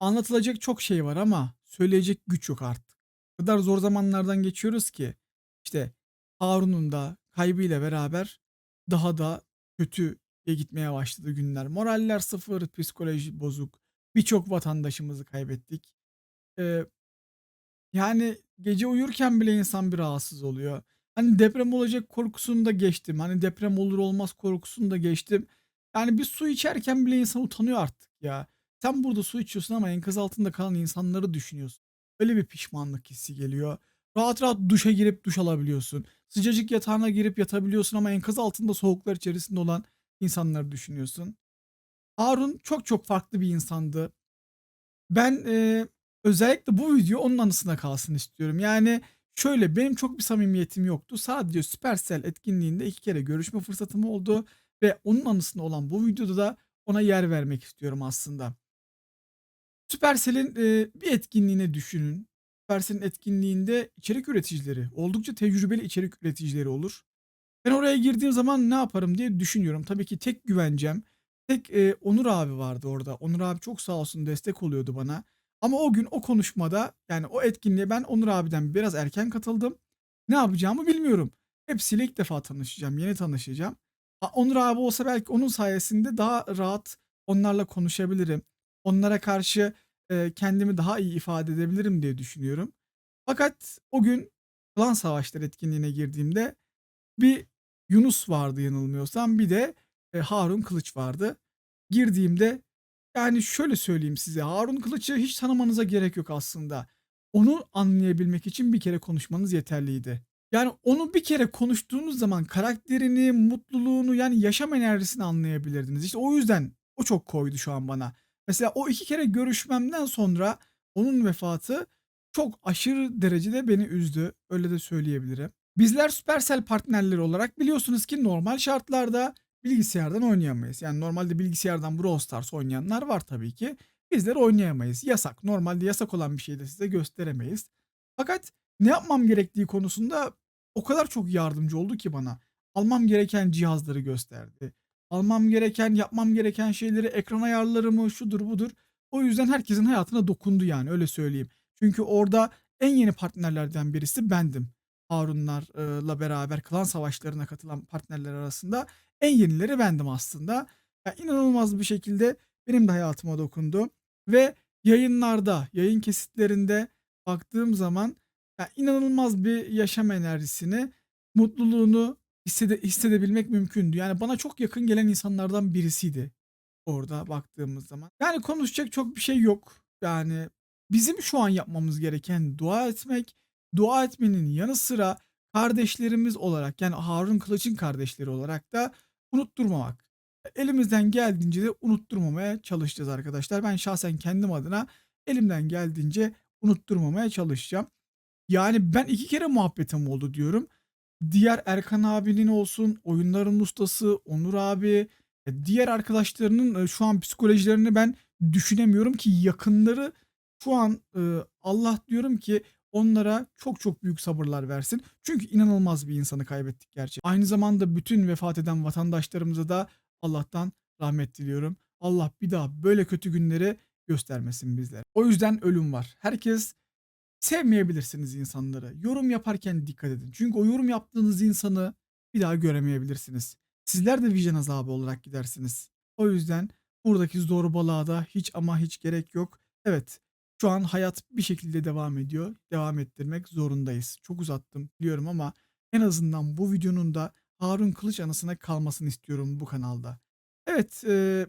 Anlatılacak çok şey var ama söyleyecek güç yok artık. O kadar zor zamanlardan geçiyoruz ki işte Harun'un da kaybıyla beraber daha da kötüye gitmeye başladı günler. Moraller sıfır, psikoloji bozuk. Birçok vatandaşımızı kaybettik. Eee, yani gece uyurken bile insan bir rahatsız oluyor. Hani deprem olacak korkusunu da geçtim. Hani deprem olur olmaz korkusunu da geçtim. Yani bir su içerken bile insan utanıyor artık ya. Sen burada su içiyorsun ama enkaz altında kalan insanları düşünüyorsun. Öyle bir pişmanlık hissi geliyor. Rahat rahat duşa girip duş alabiliyorsun. Sıcacık yatağına girip yatabiliyorsun ama enkaz altında soğuklar içerisinde olan insanları düşünüyorsun. Harun çok çok farklı bir insandı. Ben, eee, özellikle bu video onun anısına kalsın istiyorum. Yani, şöyle, benim çok bir samimiyetim yoktu. Sadece Supercell etkinliğinde 2 kere görüşme fırsatım oldu ve onun anısına olan bu videoda da ona yer vermek istiyorum aslında. Supercell'in, eee, bir etkinliğini düşünün. Supercell'in etkinliğinde içerik üreticileri, oldukça tecrübeli içerik üreticileri olur. Ben oraya girdiğim zaman ne yaparım diye düşünüyorum. Tabii ki tek güvencem, tek, eee, Onur abi vardı orada. Onur abi çok sağ olsun destek oluyordu bana. Ama o gün o konuşmada, yani o etkinliğe ben Onur abiden biraz erken katıldım. Ne yapacağımı bilmiyorum. Hepsiyle ilk defa tanışacağım, yeni tanışacağım. Onur abi olsa belki onun sayesinde daha rahat onlarla konuşabilirim. Onlara karşı, eee, kendimi daha iyi ifade edebilirim diye düşünüyorum. Fakat o gün Klan Savaşları etkinliğine girdiğimde bir Yunus vardı yanılmıyorsam. Bir de, eee, Harun Kılıç vardı. Girdiğimde, yani, şöyle söyleyeyim size, Harun Kılıç'ı hiç tanımanıza gerek yok aslında. Onu anlayabilmek için bir kere konuşmanız yeterliydi. Yani, onu bir kere konuştuğunuz zaman karakterini, mutluluğunu, yani, yaşam enerjisini anlayabilirdiniz. İşte, o yüzden o çok koydu şu an bana. Mesela o 2 kere görüşmemden sonra onun vefatı çok aşırı derecede beni üzdü. Öyle de söyleyebilirim. Bizler Supercell partnerleri olarak biliyorsunuz ki normal şartlarda bilgisayardan oynayamayız. Yani normalde bilgisayardan Brawl Stars oynayanlar var tabii ki. Bizler oynayamayız. Yasak. Normalde yasak olan bir şeyi de size gösteremeyiz. Fakat ne yapmam gerektiği konusunda o kadar çok yardımcı oldu ki bana. Almam gereken cihazları gösterdi. Almam gereken, yapmam gereken şeyleri, ekran ayarlarımı, şudur budur. O yüzden herkesin hayatına dokundu yani öyle söyleyeyim. Çünkü orada en yeni partnerlerden birisi bendim. Harunlarla beraber klan savaşlarına katılan partnerler arasında en yenileri bendim aslında. Ya, inanılmaz bir şekilde benim de hayatıma dokundu ve yayınlarda, yayın kesitlerinde baktığım zaman ya, inanılmaz bir yaşam enerjisini, mutluluğunu hissede hissedebilmek mümkündü. Yani bana çok yakın gelen insanlardan birisiydi orada baktığımız zaman. Yani konuşacak çok bir şey yok. Yani bizim şu an yapmamız gereken dua etmek Dua etmenin yanı sıra kardeşlerimiz olarak yani Harun Kılıç'ın kardeşleri olarak da unutturmamak. Elimizden geldiğince de unutturmamaya çalışacağız arkadaşlar. Ben şahsen kendim adına elimden geldiğince unutturmamaya çalışacağım. Yani ben iki kere muhabbetim oldu diyorum. Diğer Erkan abinin olsun, oyunların ustası, Onur abi, e, diğer arkadaşlarının e, şu an psikolojilerini ben düşünemiyorum ki yakınları şu an e, Allah diyorum ki onlara çok çok büyük sabırlar versin. Çünkü inanılmaz bir insanı kaybettik gerçekten. Aynı zamanda bütün vefat eden vatandaşlarımıza da Allah'tan rahmet diliyorum. Allah bir daha böyle kötü günleri göstermesin bizlere. O yüzden ölüm var. Herkes sevmeyebilirsiniz insanları. Yorum yaparken dikkat edin. Çünkü o yorum yaptığınız insanı bir daha göremeyebilirsiniz. Sizler de vicdan azabı olarak gidersiniz. O yüzden buradaki zorbalığa da hiç ama hiç gerek yok. Evet şu an hayat bir şekilde devam ediyor. Devam ettirmek zorundayız. Çok uzattım biliyorum ama en azından bu videonun da Harun Kılıç anısına kalmasını istiyorum bu kanalda. Evet, eee,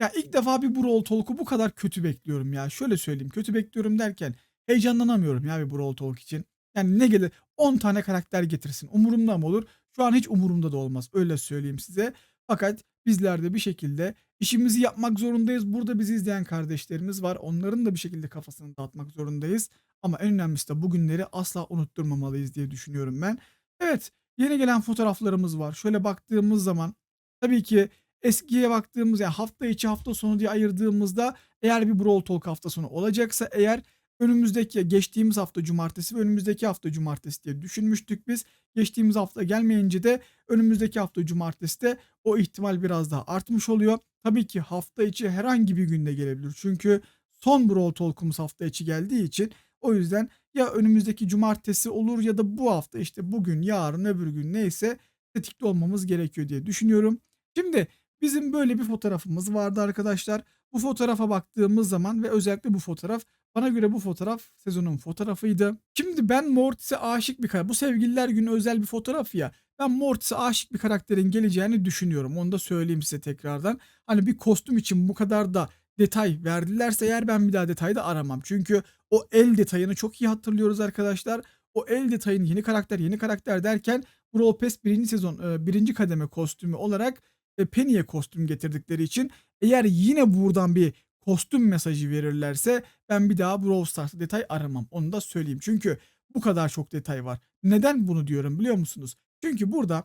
ya ilk defa bir Brawl Talk'u bu kadar kötü bekliyorum ya. Şöyle söyleyeyim, kötü bekliyorum derken heyecanlanamıyorum ya bir Brawl Talk için. Yani ne gelir 10 tane karakter getirsin. Umurumda mı olur? Şu an hiç umurumda da olmaz. Öyle söyleyeyim size. Fakat bizler de bir şekilde işimizi yapmak zorundayız. Burada bizi izleyen kardeşlerimiz var. Onların da bir şekilde kafasını dağıtmak zorundayız. Ama en önemlisi de bugünleri asla unutturmamalıyız diye düşünüyorum ben. Evet, yeni gelen fotoğraflarımız var. Şöyle baktığımız zaman tabii ki eskiye baktığımız yani hafta içi hafta sonu diye ayırdığımızda eğer bir Brawl Talk hafta sonu olacaksa eğer önümüzdeki geçtiğimiz hafta cumartesi ve önümüzdeki hafta cumartesi diye düşünmüştük biz. Geçtiğimiz hafta gelmeyince de önümüzdeki hafta cumartesi de o ihtimal biraz daha artmış oluyor. Tabii ki hafta içi herhangi bir günde gelebilir. Çünkü son Brawl Talk'umuz hafta içi geldiği için o yüzden ya önümüzdeki cumartesi olur ya da bu hafta işte bugün, yarın, öbür gün neyse tetikte olmamız gerekiyor diye düşünüyorum. Şimdi bizim böyle bir fotoğrafımız vardı arkadaşlar. Bu fotoğrafa baktığımız zaman ve özellikle bu fotoğraf bana göre bu fotoğraf sezonun fotoğrafıydı. Şimdi ben Mortis'e aşık bir karakter. Bu sevgililer günü özel bir fotoğraf ya. Ben Mortis'e aşık bir karakterin geleceğini düşünüyorum. Onu da söyleyeyim size tekrardan. Hani bir kostüm için bu kadar da detay verdilerse eğer ben bir daha detayda aramam. Çünkü o el detayını çok iyi hatırlıyoruz arkadaşlar. O el detayını yeni karakter yeni karakter derken Brawl Pass birinci sezon e, birinci kademe kostümü olarak e, Penny'e kostüm getirdikleri için eğer yine buradan bir kostüm mesajı verirlerse ben bir daha Brawl Stars'ta detay aramam. Onu da söyleyeyim. Çünkü bu kadar çok detay var. Neden bunu diyorum biliyor musunuz? Çünkü burada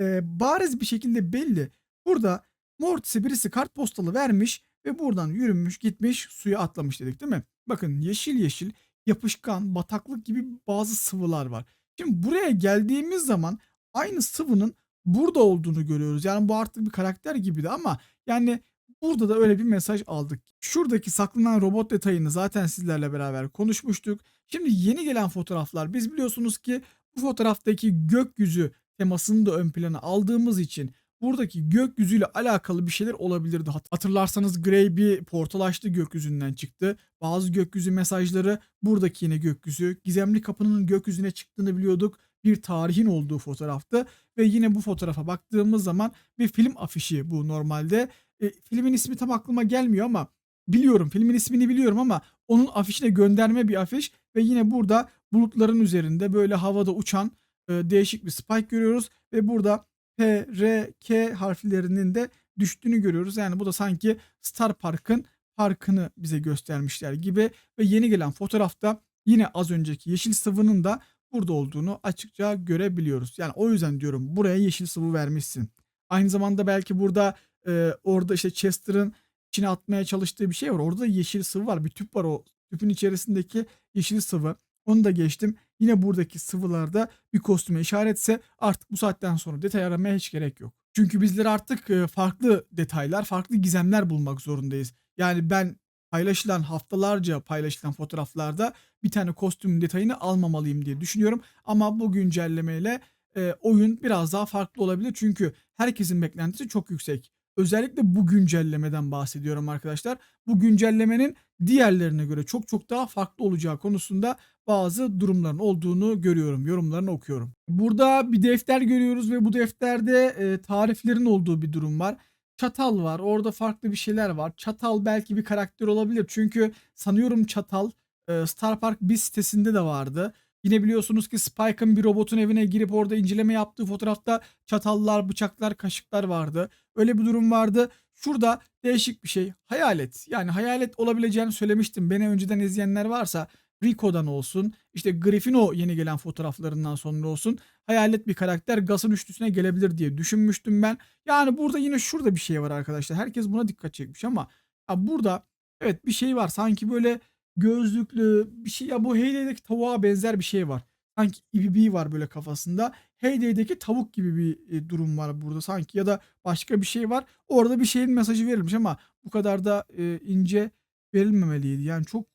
e, bariz bir şekilde belli. Burada Mortis'e birisi kartpostalı vermiş ve buradan yürümüş gitmiş suya atlamış dedik değil mi? Bakın yeşil yeşil yapışkan bataklık gibi bazı sıvılar var. Şimdi buraya geldiğimiz zaman aynı sıvının burada olduğunu görüyoruz. Yani bu artık bir karakter gibiydi ama yani burada da öyle bir mesaj aldık. Şuradaki saklanan robot detayını zaten sizlerle beraber konuşmuştuk. Şimdi yeni gelen fotoğraflar biz biliyorsunuz ki bu fotoğraftaki gökyüzü temasını da ön plana aldığımız için buradaki gökyüzüyle alakalı bir şeyler olabilirdi. Hat- Hatırlarsanız Grey bir portal açtı gökyüzünden çıktı. Bazı gökyüzü mesajları buradaki yine gökyüzü. Gizemli kapının gökyüzüne çıktığını biliyorduk. Bir tarihin olduğu fotoğraftı. Ve yine bu fotoğrafa baktığımız zaman bir film afişi bu normalde. E, filmin ismi tam aklıma gelmiyor ama biliyorum filmin ismini biliyorum ama onun afişine gönderme bir afiş ve yine burada bulutların üzerinde böyle havada uçan e, değişik bir spike görüyoruz ve burada P, R, K harflerinin de düştüğünü görüyoruz. Yani bu da sanki Star Park'ın parkını bize göstermişler gibi ve yeni gelen fotoğrafta yine az önceki yeşil sıvının da burada olduğunu açıkça görebiliyoruz. Yani o yüzden diyorum buraya yeşil sıvı vermişsin. Aynı zamanda belki burada e, orada işte Chester'ın içine atmaya çalıştığı bir şey var. Orada da yeşil sıvı var. Bir tüp var o tüpün içerisindeki yeşil sıvı. Onu da geçtim. Yine buradaki sıvılarda bir kostüme işaretse artık bu saatten sonra detay aramaya hiç gerek yok. Çünkü bizler artık e, farklı detaylar, farklı gizemler bulmak zorundayız. Yani ben paylaşılan haftalarca paylaşılan fotoğraflarda bir tane kostümün detayını almamalıyım diye düşünüyorum. Ama bu güncellemeyle e, oyun biraz daha farklı olabilir. Çünkü herkesin beklentisi çok yüksek. Özellikle bu güncellemeden bahsediyorum arkadaşlar. Bu güncellemenin diğerlerine göre çok çok daha farklı olacağı konusunda bazı durumların olduğunu görüyorum. Yorumlarını okuyorum. Burada bir defter görüyoruz ve bu defterde e, tariflerin olduğu bir durum var. Çatal var. Orada farklı bir şeyler var. Çatal belki bir karakter olabilir. Çünkü sanıyorum Çatal e, Star Park biz sitesinde de vardı. Yine biliyorsunuz ki Spike'ın bir robotun evine girip orada inceleme yaptığı fotoğrafta çatallar, bıçaklar, kaşıklar vardı. Öyle bir durum vardı. Şurada değişik bir şey. Hayalet. Yani hayalet olabileceğini söylemiştim. Beni önceden izleyenler varsa Rico'dan olsun, işte Griffino yeni gelen fotoğraflarından sonra olsun. Hayalet bir karakter Gas'ın üçlüsüne gelebilir diye düşünmüştüm ben. Yani burada yine şurada bir şey var arkadaşlar. Herkes buna dikkat çekmiş ama ya burada evet bir şey var. Sanki böyle gözlüklü bir şey ya bu Heyday'deki tavuğa benzer bir şey var. Sanki ibibi var böyle kafasında. Heyday'deki tavuk gibi bir e, durum var burada sanki ya da başka bir şey var. Orada bir şeyin mesajı verilmiş ama bu kadar da e, ince verilmemeliydi. Yani çok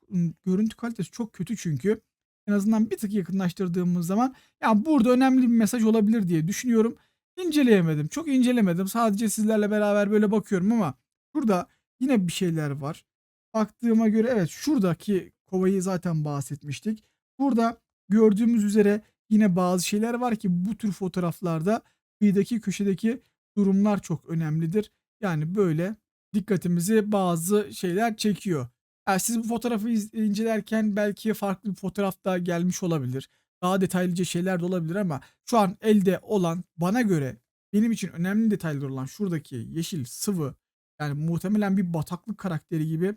görüntü kalitesi çok kötü çünkü. En azından bir tık yakınlaştırdığımız zaman ya burada önemli bir mesaj olabilir diye düşünüyorum. İnceleyemedim. Çok incelemedim. Sadece sizlerle beraber böyle bakıyorum ama burada yine bir şeyler var. Baktığıma göre evet şuradaki kovayı zaten bahsetmiştik. Burada gördüğümüz üzere yine bazı şeyler var ki bu tür fotoğraflarda kıyıdaki köşedeki durumlar çok önemlidir. Yani böyle dikkatimizi bazı şeyler çekiyor. Yani siz bu fotoğrafı incelerken belki farklı bir fotoğraf da gelmiş olabilir. Daha detaylıca şeyler de olabilir ama şu an elde olan bana göre benim için önemli detaylar olan şuradaki yeşil sıvı yani muhtemelen bir bataklık karakteri gibi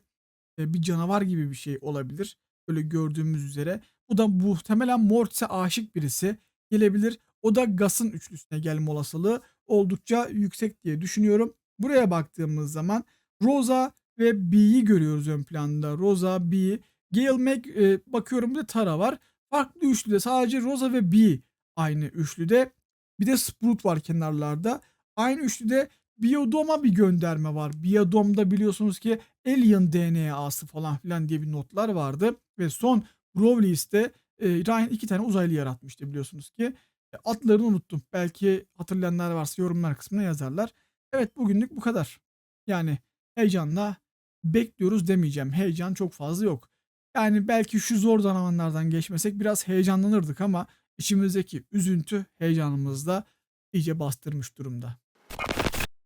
e, bir canavar gibi bir şey olabilir. Böyle gördüğümüz üzere. Bu da muhtemelen Mortis'e aşık birisi gelebilir. O da Gas'ın üçlüsüne gelme olasılığı oldukça yüksek diye düşünüyorum. Buraya baktığımız zaman Rosa ve Bee'yi görüyoruz ön planda. Rosa, Bee, Gale Mac e, bakıyorum bir de Tara var. Farklı üçlüde sadece Rosa ve Bee aynı üçlüde. Bir de Sprout var kenarlarda. Aynı üçlüde Biodom'a bir gönderme var. Biodom'da biliyorsunuz ki Alien DNA'sı falan filan diye bir notlar vardı. Ve son Growlies'te e, Ryan iki tane uzaylı yaratmıştı biliyorsunuz ki. E, Adlarını unuttum. Belki hatırlayanlar varsa yorumlar kısmına yazarlar. Evet bugünlük bu kadar. Yani heyecanla bekliyoruz demeyeceğim. Heyecan çok fazla yok. Yani belki şu zor zamanlardan geçmesek biraz heyecanlanırdık ama içimizdeki üzüntü heyecanımızı da iyice bastırmış durumda.